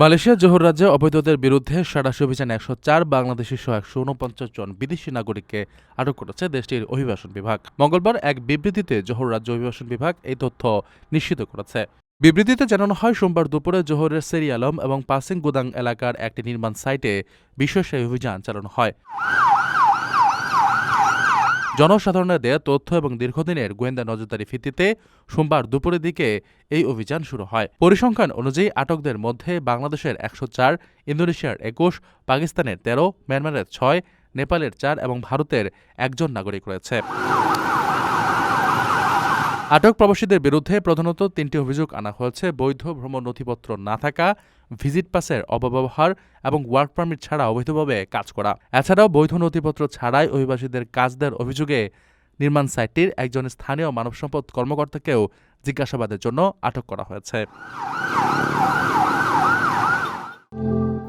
মালয়েশিয়ার জোহর রাজ্যে অবৈধদের বিরুদ্ধে সাড়াশি অভিযান একশো চার, বাংলাদেশি সহ একশো উনপঞ্চাশ জন বিদেশি নাগরিককে আটক করেছে দেশটির অভিবাসন বিভাগ। মঙ্গলবার এক বিবৃতিতে জোহর রাজ্য অভিবাসন বিভাগ এই তথ্য নিশ্চিত করেছে। বিবৃতিতে জানানো হয়, সোমবার দুপুরে জোহরের সেরি আলম এবং পাসিং গুদাং এলাকার একটি নির্মাণ সাইটে বিশেষ অভিযান চালানো হয়। জনসাধারণের দেয়া তথ্য এবং দীর্ঘদিনের গোয়েন্দা নজরদারি ভিত্তিতে সোমবার দুপুরের দিকে এই অভিযান শুরু হয়। পরিসংখ্যান অনুযায়ী আটকদের মধ্যে বাংলাদেশের একশো চার, ইন্দোনেশিয়ার একুশ, পাকিস্তানের তেরো, মিয়ানমারের ছয়, নেপালের চার এবং ভারতের একজন নাগরিক রয়েছে। আটক প্রবাসীদের বিরুদ্ধে প্রধানত তিনটি অভিযোগ আনা হয়েছে। বৈধ ভ্রমণ নথিপত্র না থাকা, ভিজিট পাসের অপব্যবহার এবং ওয়ার্ক পারমিট ছাড়া অবৈধভাবে কাজ করা। এছাড়াও বৈধ নথিপত্র ছাড়াই অভিবাসীদের কাজ দেওয়ার অভিযোগে নির্মাণ সাইটটির একজন স্থানীয় মানব সম্পদ কর্মকর্তাকেও জিজ্ঞাসাবাদের জন্য আটক করা হয়েছে।